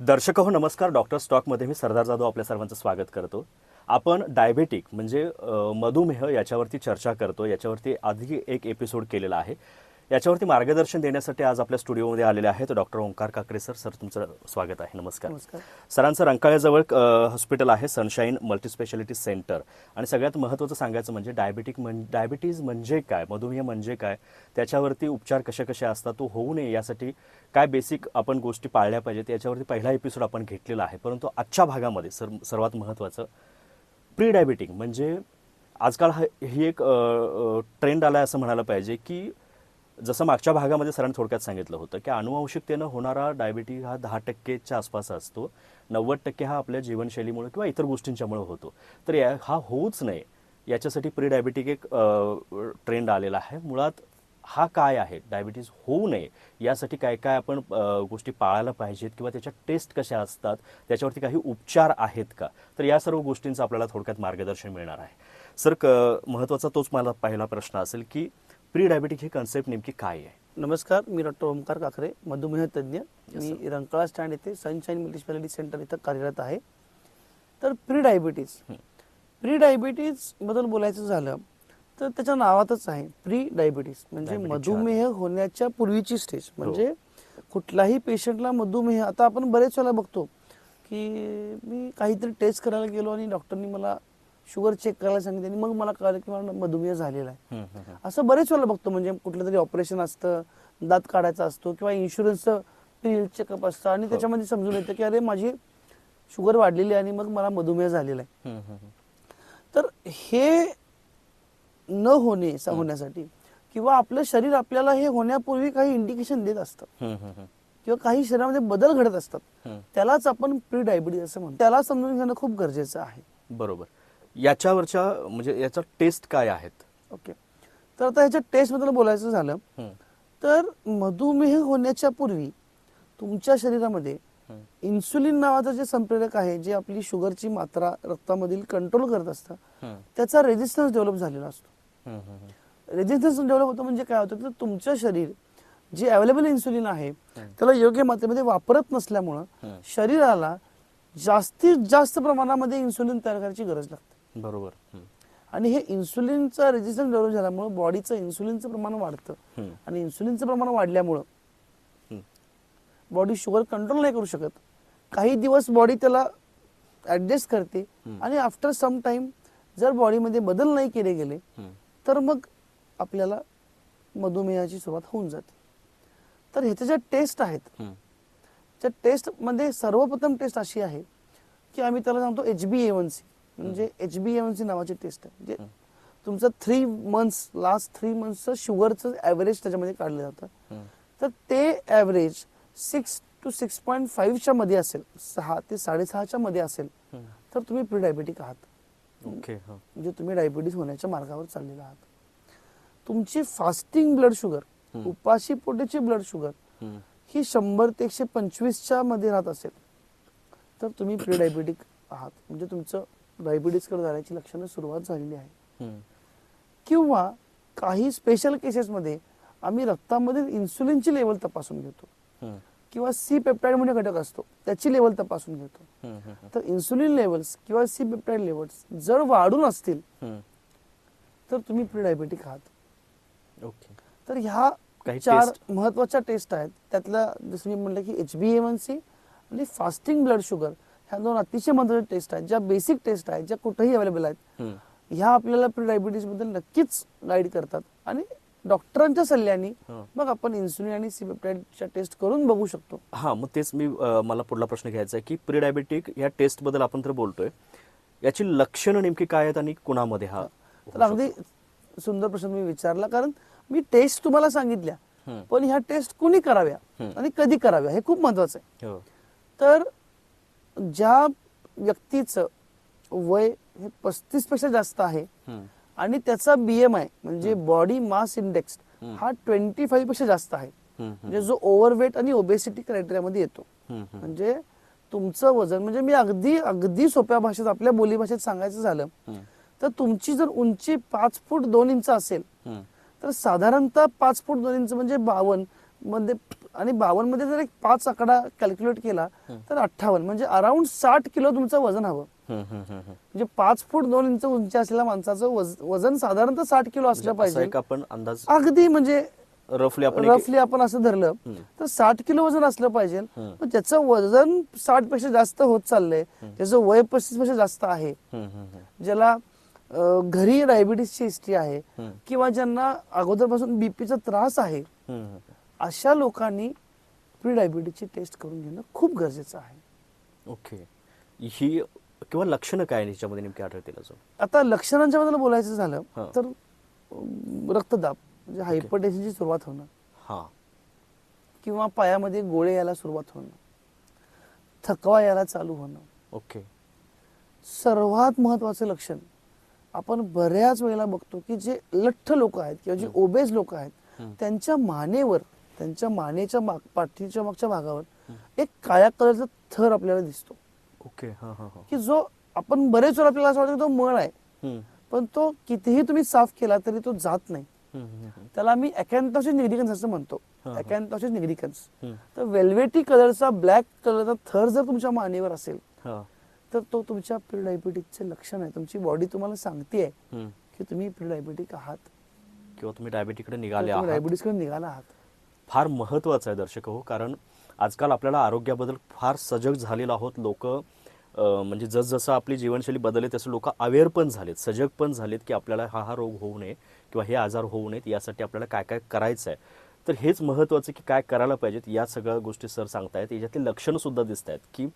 दर्शक हो नमस्कार. डॉक्टर स्टॉकमध्ये मी सरदार जाधव आपल्या सर्वांचं स्वागत करतो. आपण डायबेटिक म्हणजे मधुमेह याच्यावरती चर्चा करतो. याच्यावरती आधी एक एपिसोड केलेला आहे. याच्यावरती मार्गदर्शन देण्यासाठी आज आपल्या स्टुडिओमध्ये आलेले आहेत doctor Omkar Kakade sir. Sir तुमचं स्वागत आहे. नमस्कार. नमस्कार. सरांचं रंकाळ्याजवळ हॉस्पिटल आहे सनशाईन मल्टीस्पेशालिटी सेंटर. आणि सगळ्यात महत्त्वाचं सांगायचं म्हणजे डायबेटिक म्हण डायबिटीज म्हणजे काय मधुमेह म्हणजे काय त्याच्यावरती उपचार कसे कसे असतात तो होऊ नये यासाठी काय बेसिक आपण गोष्टी पाळल्या पाहिजेत याच्यावरती पहिला एपिसोड आपण घेतलेला आहे. परंतु आजच्या भागामध्ये सर सर्वात महत्त्वाचं प्री डायबिटिक म्हणजे आजकाल हा ही एक ट्रेंड आला आहे असं म्हणायला पाहिजे की जसं मागच्या भागामध्ये सरांनी थोडक्यात सांगितलं होतं की अनुवंशिकतेनं होणारा डायबिटीज हा दहा टक्केच्या आसपास असतो. नव्वद टक्के हा आपल्या जीवनशैलीमुळे किंवा इतर गोष्टींच्यामुळे होतो. तर या हा होऊच नये. याच्यासाठी प्री डायबिटिक एक ट्रेंड आलेला आहे. मुळात हा काय आहे? डायबिटीज होऊ नये. यासाठी काय काय आपण गोष्टी पाळायला पाहिजेत किंवा त्याच्या टेस्ट कशा असतात? त्याच्यावरती काही उपचार आहेत का? तर या सर्व गोष्टींचं आपल्याला थोडक्यात मार्गदर्शन मिळणार आहे. सर क महत्त्वाचा तोच मला पहिला प्रश्न असेल की प्री डायबिटिक ही कन्सेप्ट नेमकी काय आहे? नमस्कार मी डॉक्टर ओमकार काकरे मधुमेह तज्ज्ञ. मी रंकाळा स्टँड येथे सनशाईन मल्टीस्पेशालिटी सेंटर इथं कार्यरत आहे. तर प्री डायबिटीज हं. प्री डायबिटीजबद्दल बोलायचं झालं तर त्याच्या नावातच आहे प्री डायबिटीज म्हणजे मधुमेह होण्याच्या पूर्वीची स्टेज म्हणजे कुठलाही पेशंटला मधुमेह आता आपण बरेच वेळा बघतो की मी काहीतरी टेस्ट करायला गेलो आणि डॉक्टरनी मला शुगर चेक करायला सांगितलं आणि मग मला कळलं की मला मधुमेह झालेला आहे. असं बरेच वेळेला बघतो म्हणजे कुठलं तरी ऑपरेशन असतं दात काढायचा असतो किंवा इन्शुरन्सचं प्री चेकअप असतं आणि त्याच्यामध्ये समजून येतं की अरे माझी शुगर वाढलेली आहे आणि मग मला मधुमेह झालेला आहे. तर हे न होणे होण्यासाठी किंवा आपलं शरीर आपल्याला हे होण्यापूर्वी काही इंडिकेशन देत असतं. किंवा काही शरीरामध्ये बदल घडत असतात. त्यालाच आपण प्री डायबिटीज असं म्हणतो त्याला समजून घेणं खूप गरजेचं आहे बरोबर याच्यावरच्या म्हणजे याचा टेस्ट काय आहेत? ओके. तर आता ह्याच्या टेस्टबद्दल बोलायचं झालं तर मधुमेह होण्याच्या पूर्वी तुमच्या शरीरामध्ये. इन्सुलिन नावाचं जे संप्रेरक आहे जे आपली शुगरची मात्रा रक्तामधील कंट्रोल करत असतं त्याचा रेजिस्टन्स डेव्हलप झालेला असतो. रेजिस्टन्स डेव्हलप होतं म्हणजे काय होतं तर तुमचं शरीर जे अवेलेबल इन्सुलिन आहे त्याला योग्य मात्रेमध्ये वापरत नसल्यामुळं. शरीराला जास्तीत जास्त प्रमाणामध्ये इन्सुलिन तयार करायची गरज लागते. बरोबर आणि हे इन्सुलिनचा रेजिस्टन्स डेव्हलप झाल्यामुळे बॉडीचं इन्सुलिनचं प्रमाण वाढतं आणि इन्सुलिनचं प्रमाण वाढल्यामुळं. बॉडी शुगर कंट्रोल नाही करू शकत काही दिवस बॉडी त्याला ऍडजस्ट करते. आणि आफ्टर सम टाइम जर बॉडीमध्ये बदल नाही केले गेले. तर मग आपल्याला मधुमेहाची सुरुवात होऊन जाते तर ह्याच्या ज्या टेस्ट आहेत. त्या टेस्टमध्ये सर्वप्रथम टेस्ट अशी आहे की आम्ही त्याला सांगतो H B A one C म्हणजे H B A one C नावाची टेस्ट आहे म्हणजे. तुमचं थ्री मंथ्स लास्ट थ्री मंथचं शुगरचं ॲव्हरेज त्याच्यामध्ये काढलं जातं. तर ते average six to six point फाईव्हच्या मध्ये असेल सहा ते साडेसहाच्या मध्ये असेल. तर तुम्ही प्री डायबेटिक आहात ओके हा. म्हणजे तुम्ही डायबिटीज होण्याच्या मार्गावर चाललेला आहात तुमची फास्टिंग ब्लड शुगर. उपाशी पोटीची ब्लड शुगर. ही शंभर ते एकशे पंचवीसच्या मध्ये राहत असेल तर तुम्ही प्री डायबिटिक आहात म्हणजे तुमचं डायबिटीजकडे जाण्याची लक्षणं सुरुवात झालेली आहे. किंवा काही स्पेशल केसेसमध्ये आम्ही रक्तामध्ये इन्सुलिनची लेवल तपासून घेतो. किंवा सी पेप्टाइड म्हणून घटक असतो त्याची लेवल तपासून घेतो. तर इन्सुलिन लेवल्स किंवा सी पेप्टाइड लेवल्स जर वाढून असतील. तर तुम्ही प्री डायबिटिक आहात ओके तर ह्या चार? महत्त्वाच्या टेस्ट आहेत त्यातल्या जसं मी म्हटलं की H B A one C आणि फास्टिंग ब्लड शुगर ह्या दोन अतिशय महत्त्वाच्या टेस्ट आहेत ज्या बेसिक टेस्ट आहेत ज्या कुठेही अवेलेबल आहेत. ह्या आपल्याला प्री डायबिटीजबद्दल नक्कीच गाईड करतात आणि डॉक्टरांच्या सल्ल्याने. मग आपण इन्सुलिन आणि सिपेप्टाइडच्या टेस्ट करून बघू शकतो हा मग तेच मी अ, मला पुढला प्रश्न घ्यायचा आहे की प्री डायबेटिक या टेस्टबद्दल आपण तर बोलतोय याची लक्षणं नेमकी काय आहेत आणि कुणामध्ये हा तर अगदी सुंदर प्रश्न तुम्ही विचारला कारण मी टेस्ट तुम्हाला सांगितल्या हम्म. पण ह्या टेस्ट कुणी कराव्या. आणि कधी कराव्या हे खूप महत्वाचं आहे हो. तर ज्या व्यक्तीचं वय हे पस्तीसपेक्षा जास्त आहे. आणि त्याचा बीएमआय म्हणजे बॉडी मास इंडेक्स. हा ट्वेंटी फाईव्हपेक्षा जास्त आहे. म्हणजे जो ओव्हरवेट आणि ओबेसिटी क्रायटेरियामध्ये येतो. म्हणजे तुमचं वजन म्हणजे मी अगदी अगदी सोप्या भाषेत आपल्या बोली भाषेत सांगायचं झालं. तर तुमची जर उंची पाच फूट दोन इंच असेल. तर साधारणतः पाच फूट दोन इंच म्हणजे बावन्न मध्ये आणि बावन्नमध्ये जर एक पाच आकडा कॅल्क्युलेट केला तर अठ्ठावन्न म्हणजे अराउंड साठ किलो तुमचं वजन हवं. म्हणजे पाच फूट दोन इंच उंची असलेल्या माणसाचं वज- वजन साधारणतः साठ किलो असलं म्हणजे पाहिजे आपण अंदाज अगदी म्हणजे रफली आपण रफली आपण असं धरलं. तर साठ किलो वजन असलं पाहिजे. पण ज्याचं वजन साठपेक्षा जास्त होत चाललंय त्याचं वय पस्तीसपेक्षा जास्त आहे. ज्याला घरी डायबिटीसची हिस्ट्री आहे. किंवा ज्यांना अगोदरपासून बीपीचा त्रास आहे. अशा लोकांनी प्री डायबिटीसची टेस्ट करून घेणं खूप गरजेचं आहे. ओके ही किंवा लक्षणं काय याच्यामध्ये नेमकी आढळतील अजून? आता लक्षणांच्या बद्दल बोलायचं झालं. तर रक्तदाब म्हणजे हायपरटेन्शनची सुरुवात होणं. हा. किंवा पायामध्ये गोळे यायला सुरुवात होणं. थकवा यायला चालू होणं. ओके सर्वात महत्वाचं लक्षण आपण बऱ्याच वेळेला बघतो की जे लठ्ठ लोक आहेत किंवा जे ओबेज लोक आहेत. त्यांच्या मानेवर त्यांच्या मानेच्या माग पाठीच्या मागच्या भागावर एक काळ्या कलरचा थर आपल्याला दिसतो. ओके हा हा हा. की जो आपण बरेच वेळा आपल्याला असं वाटतं तो मळ आहे. पण तो कितीही तुम्ही साफ केला तरी तो जात नाही. त्याला आम्ही अकॅन्थॉसिस निग्रिकन्स असं म्हणतो. अकॅन्थॉसिस निग्रिकन्स हम्म. तर वेल्वेटी कलरचा ब्लॅक कलरचा थर जर तुमच्या मानेवर असेल तर तो तुमच्या प्रिडायबिटीसचे लक्षण आहे. तुमची बॉडी तुम्हाला सांगते. की तुम्ही प्रिडायबिटिक आहात. किंवा तुम्ही डायबिटीकडे निघाले डायबिटीसकडे निघाला आहात. फार महत्त्वाचं आहे दर्शक हो. कारण आजकाल आपल्याला आरोग्याबद्दल फार सजग झालेलो आहोत लोक. म्हणजे जसजसं आपली जीवनशैली बदलली तसं लोक अवेअर पण झालेत सजग पण झालेत की आपल्याला हा हा रोग होऊ नये किंवा हे आजार होऊ नयेत यासाठी आपल्याला काय काय करायचं आहे. तर हेच महत्त्वाचं की काय करायला पाहिजेत या सगळ्या गोष्टी सर सांगतायत. याच्यातली लक्षणंसुद्धा दिसत आहेत की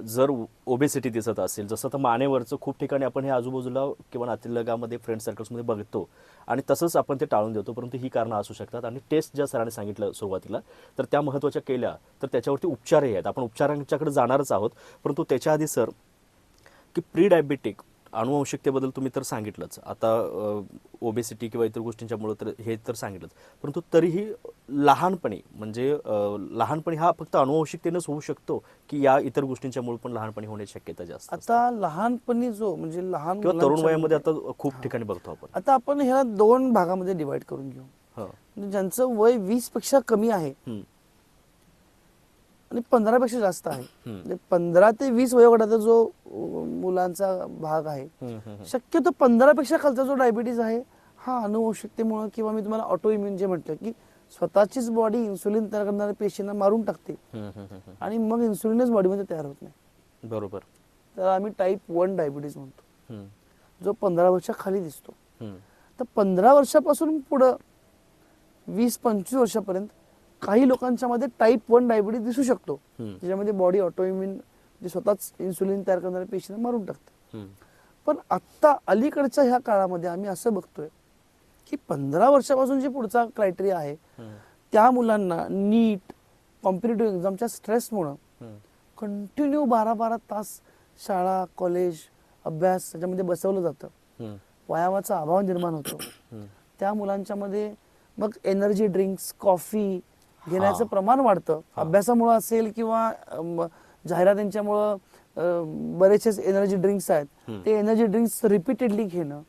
जर ओबेसिटी दिसत असेल जसं तर मानेवरचं खूप ठिकाणी आपण हे आजूबाजूला किंवा नातेलगामध्ये फ्रेंड सर्कल्समध्ये बघतो. आणि तसंच आपण ते टाळून देतो परंतु ही कारणं असू शकतात. आणि टेस्ट ज्या सरांनी सांगितलं सुरुवातीला तर त्या महत्त्वाच्या केल्या तर त्याच्यावरती उपचारही आहेत. आपण उपचारांच्याकडे जाणारच आहोत परंतु त्याच्या आधी सर की प्री डायबिटिक अनुवंशिकतेबद्दल तुम्ही तर सांगितलंच. आता ओबेसिटी किंवा इतर गोष्टींच्यामुळे तर हे तर सांगितलंच. परंतु तरीही लहानपणी म्हणजे लहानपणी हा फक्त अनुवंशिकतेनंच होऊ शकतो की या इतर गोष्टींच्यामुळे पण लहानपणी होण्याची शक्यता जास्त? आता लहानपणी जो म्हणजे लहान किंवा तरुण वयामध्ये मध्ये- आता खूप ठिकाणी बघतो आपण आता आपण ह्याला दोन भागामध्ये डिवाइड करून घेऊ. म्हणजे ज्यांचं वय वीसपेक्षा कमी आहे. आणि पंधरा पेक्षा जास्त आहे. म्हणजे पंधरा ते वीस वयोगटाचा जो मुलांचा भाग आहे. शक्यतो पंधरा पेक्षा खालचा जो डायबिटीज आहे हा अनुवंशिकतेमुळे किंवा मी तुम्हाला ऑटो इम्युन जे म्हटलं की स्वतःचीच बॉडी इन्सुलिन तयार करणाऱ्या पेशींना मारून टाकते. आणि मग इन्सुलिनच बॉडीमध्ये तयार होत नाही बरोबर तर आम्ही टाईप वन डायबिटीज म्हणतो जो पंधरा वर्षा खाली दिसतो. तर पंधरा वर्षापासून पुढं वीस पंचवीस वर्षापर्यंत काही लोकांच्या मध्ये टाईप वन डायबिटीज दिसू शकतो. ज्याच्यामध्ये बॉडी ऑटोइम्युन जे स्वतःच इन्सुलिन तयार करणाऱ्या पेशींना मारून टाकते. पण आत्ता अलीकडच्या ह्या काळामध्ये आम्ही असं बघतोय की पंधरा वर्षापासून जे पुढचा क्रायटेरिया आहे. त्या मुलांना नीट कॉम्पिटेटिव्ह एक्झामच्या स्ट्रेसमुळं. कंटिन्यू बारा बारा तास शाळा कॉलेज अभ्यास याच्यामध्ये बसवलं जातं. व्यायामाचा अभाव निर्माण होतो. त्या मुलांच्या मध्ये मग एनर्जी ड्रिंक्स कॉफी घेण्याचं. प्रमाण वाढतं. अभ्यासामुळं असेल किंवा जाहिरातींच्यामुळं अम, बरेचसे एनर्जी ड्रिंक्स आहेत. ते एनर्जी ड्रिंक्स रिपीटेडली घेणं.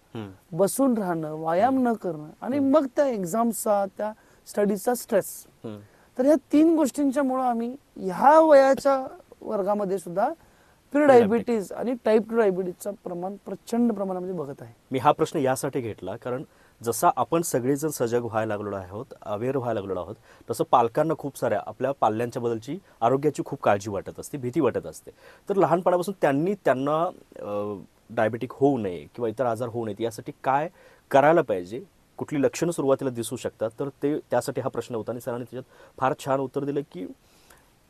बसून राहणं व्यायाम न करणं आणि मग त्या एक्झामचा त्या स्टडीजचा स्ट्रेस. तर ह्या तीन गोष्टींच्या मुळे आम्ही ह्या वयाच्या वर्गामध्ये सुद्धा प्री डायबिटीज आणि टाईप टू डायबिटीजचं प्रमाण प्रचंड प्रमाणामध्ये बघत आहे. मी हा प्रश्न यासाठी घेतला कारण जसा आपण सगळेजण सजग व्हायला लागलो आहोत अवेअर व्हायला लागलो आहोत तसं पालकांना खूप साऱ्या आपल्या पाल्यांच्या बद्दलची आरोग्याची खूप काळजी वाटत असते भीती वाटत असते. तर लहानपणापासून त्यांनी त्यांना डायबेटिक होऊ नये किंवा इतर आजार होऊ नयेत यासाठी काय करायला पाहिजे कुठली लक्षणं सुरुवातीला दिसू शकतात तर ते त्यासाठी हा प्रश्न होता आणि सरांनी त्याच्यात फार छान उत्तर दिलं की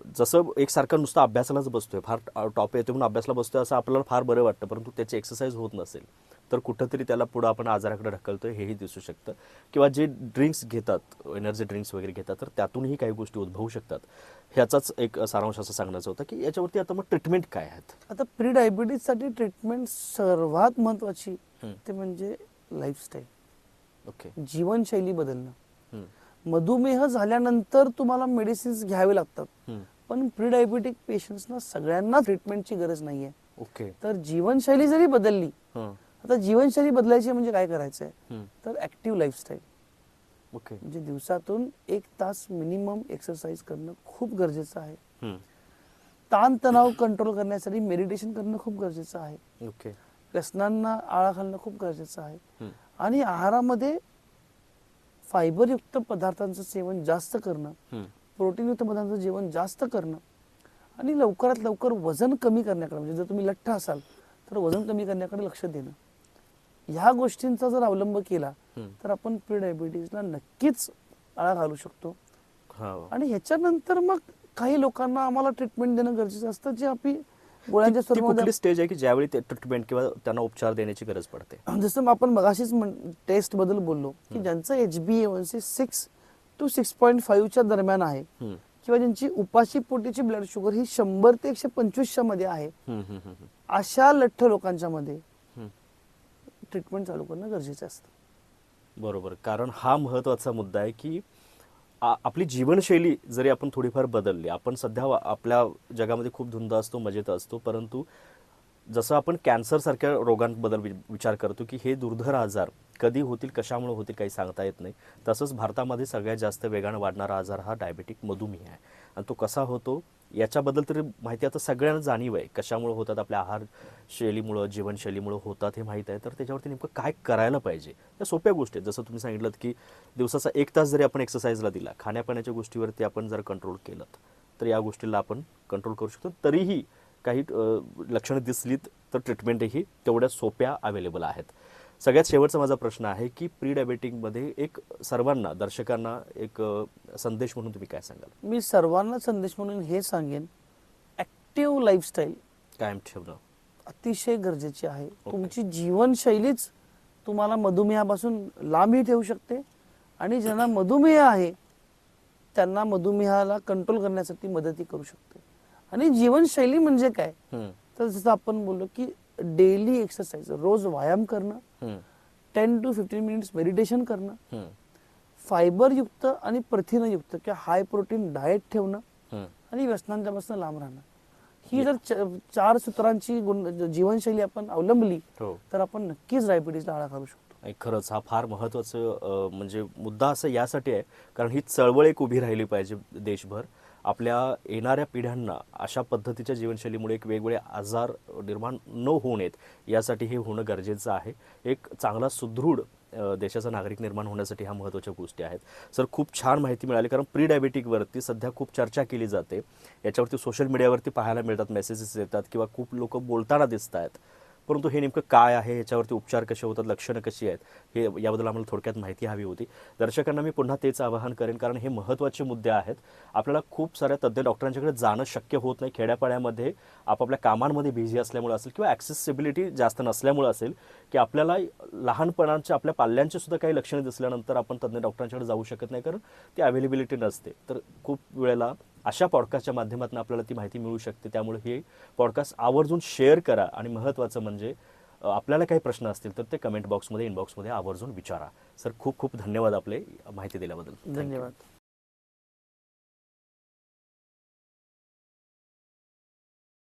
जसं एकसारखं नुसतं अभ्यासालाच बसतोय फार टॉप येतो म्हणून अभ्यासला बसतोय असं आपल्याला फार बरं वाटतं परंतु त्याची एक्सरसाइज होत नसेल तर कुठंतरी त्याला पुढं आपण आजाराकडे ढकलतोय हेही दिसू शकतं. किंवा जे ड्रिंक्स घेतात एनर्जी ड्रिंक्स वगैरे घेतात तर त्यातूनही काही गोष्टी उद्भवू शकतात. ह्याचाच एक सारांश असं सांगण्याचं होतं की याच्यावरती आता मग ट्रीटमेंट काय आहेत? आता प्री डायबिटीजसाठी ट्रीटमेंट सर्वात महत्वाची हम्म. ते म्हणजे लाईफस्टाईल ओके. जीवनशैली बदलणं. मधुमेह झाल्यानंतर तुम्हाला मेडिसिन्स घ्यावे लागतात. पण प्री डायबिटिक पेशंट्सना सगळ्यांना ट्रीटमेंटची गरज नाहीये ओके तर जीवनशैली जरी बदलली. आता जीवनशैली बदलायची म्हणजे काय करायचंय. तर ऍक्टिव्ह लाईफस्टाईल ओके म्हणजे दिवसातून एक तास मिनिमम एक्सरसाइज करणं खूप गरजेचं आहे हम्म. ताणतणाव कंट्रोल करण्यासाठी मेडिटेशन करणं खूप गरजेचं आहे ओके व्यसनांना आळा घालणं खूप गरजेचं आहे. आणि आहारामध्ये फायबरयुक्त पदार्थांचं सेवन जास्त करणं. प्रोटीनयुक्त पदार्थांचं जेवण जास्त करणं आणि लवकरात लवकर वजन कमी करण्याकडे म्हणजे जर तुम्ही लठ्ठ असाल तर वजन कमी करण्याकडे लक्ष देणं ह्या गोष्टींचा जर अवलंब केला. तर आपण प्री डायबिटीजला नक्कीच आळा घालू शकतो हो. आणि ह्याच्यानंतर मग काही लोकांना आम्हाला ट्रीटमेंट देणं गरजेचं असतं जे आपली गोळ्यांच्या ती- ती स्वरूपामध्ये कुठली स्टेज आहे की ज्यावेळी ट्रीटमेंट किंवा त्यांना उपचार देण्याची गरज पडते जसं आपण मगाशीच टेस्टबद्दल बोललो की ज्यांचं H B A one C six to six point फाईव्हच्या दरम्यान आहे. किंवा ज्यांची उपाशी पोटीची ब्लड शुगर ही शंभर ते एकशे पंचवीसच्या मध्ये आहे. अशा लठ्ठ लोकांच्या मध्ये. ट्रीटमेंट चालू करणं गरजेचं असतं. बरोबर. कारण हा महत्त्वाचा मुद्दा आहे की आपली जीवनशैली जरी आपण थोडीफार बदलली आपण सध्या आपल्या जगामध्ये खूप धुंद असतो मजेत असतो परंतु जसं आपण कॅन्सरसारख्या रोगांबद्दल वि- विचार करतो की हे दुर्धर आजार कधी होतील कशामुळे होतील काही सांगता येत नाही. तसंच भारतामध्ये सगळ्यात जास्त वेगानं वाढणारा आजार हा डायबेटिक मधुमेह आहे. आणि तो कसा होतो याच्याबद्दल तरी माहिती आता सगळ्यांना जाणीव आहे. कशामुळे होतात आपल्या आहार शैलीमुळं जीवनशैलीमुळं होतात हे माहीत आहे. तर त्याच्यावरती नेमकं काय करायला पाहिजे? या सोप्या गोष्टी आहेत. जसं तुम्ही सांगितलं की दिवसाचा एक तास जरी आपण एक्सरसाइजला दिला खाण्यापिण्याच्या गोष्टीवरती आपण जर कंट्रोल केलं तर या गोष्टीला आपण कंट्रोल करू शकतो. तरीही काही लक्षणं दिसलीत तर ट्रीटमेंटही तेवढ्या सोप्या अवेलेबल आहेत. सगळ्यात शेवटचा माझा प्रश्न आहे की प्री डायबेटिकमध्ये एक सर्वांना दर्शकांना एक संदेश म्हणून तुम्ही काय सांगाल? मी सर्वांना संदेश म्हणून हे सांगेन ऍक्टिव्ह लाईफस्टाईल कायम ठेवणं. अतिशय गरजेची आहे. तुमची जीवनशैलीच तुम्हाला मधुमेहापासून लांबही ठेवू शकते आणि ज्यांना मधुमेह आहे त्यांना मधुमेहाला कंट्रोल करण्यासाठी मदतही करू शकते. आणि जीवनशैली म्हणजे काय? तर जसं आपण बोललो की डेली एक्सरसाइज रोज व्यायाम करणं ten to fifteen minutes meditation करणं हम्म, फायबरयुक्त आणि प्रथिनयुक्त किंवा हाय प्रोटीन डाएट ठेवणं. आणि व्यसनांच्यापासून लांब राहणं. ही जर चार सूत्रांची जीवनशैली आपण अवलंबली हो. तर आपण नक्कीच डायबिटीजला आळा घालू शकतो. खरंच हा फार महत्त्वाचं अ, म्हणजे मुद्दा असं यासाठी आहे कारण ही चळवळ एक उभी राहिली पाहिजे देशभर. आपल्या येणाऱ्या पिढ्यांना अशा पद्धतीच्या जीवनशैलीमुळे एक वेगवेगळे आजार निर्माण न होऊ नयेत यासाठी हे होणं गरजेचं आहे. एक चांगला सुदृढ देशाचा नागरिक निर्माण होण्यासाठी ह्या महत्त्वाच्या गोष्टी आहेत. सर खूप छान माहिती मिळाली कारण प्री डायबेटिकवरती सध्या खूप चर्चा केली जाते. याच्यावरती सोशल मीडियावरती पाहायला मिळतात मेसेजेस येतात किंवा खूप लोक बोलताना दिसत आहेत परंतु हे नेमकं काय आहे? याच्यावरती उपचार कसे होतात? लक्षणं कशी आहेत? हे याबद्दल आम्हाला थोडक्यात माहिती हवी होती. दर्शकांना मी पुन्हा तेच आवाहन करेन कारण हे महत्त्वाचे मुद्दे आहेत. आपल्याला खूप साऱ्या तज्ज्ञ डॉक्टरांच्याकडे जाणं शक्य होत नाही. खेड्यापाड्यामध्ये आपापल्या कामांमध्ये बिझी असल्यामुळे असेल किंवा ॲक्सेसिबिलिटी जास्त नसल्यामुळे असेल की आपल्याला लहानपणाच्या आपल्या पाल्यांचे सुद्धा काही लक्षणं दिसल्यानंतर आपण तज्ज्ञ डॉक्टरांच्याकडे जाऊ शकत नाही कारण ती अवेलेबिलिटी नसते. तर खूप वेळेला अशा पॉडकास्टच्या माध्यमातून आपल्याला ती माहिती मिळू शकते. त्यामुळे हे पॉडकास्ट आवर्जून शेअर करा आणि महत्त्वाचं म्हणजे आपल्याला काही प्रश्न असतील तर ते कमेंट बॉक्समध्ये इनबॉक्समध्ये आवर्जून विचारा. सर खूप खूप धन्यवाद आपले माहिती दिल्याबद्दल. धन्यवाद.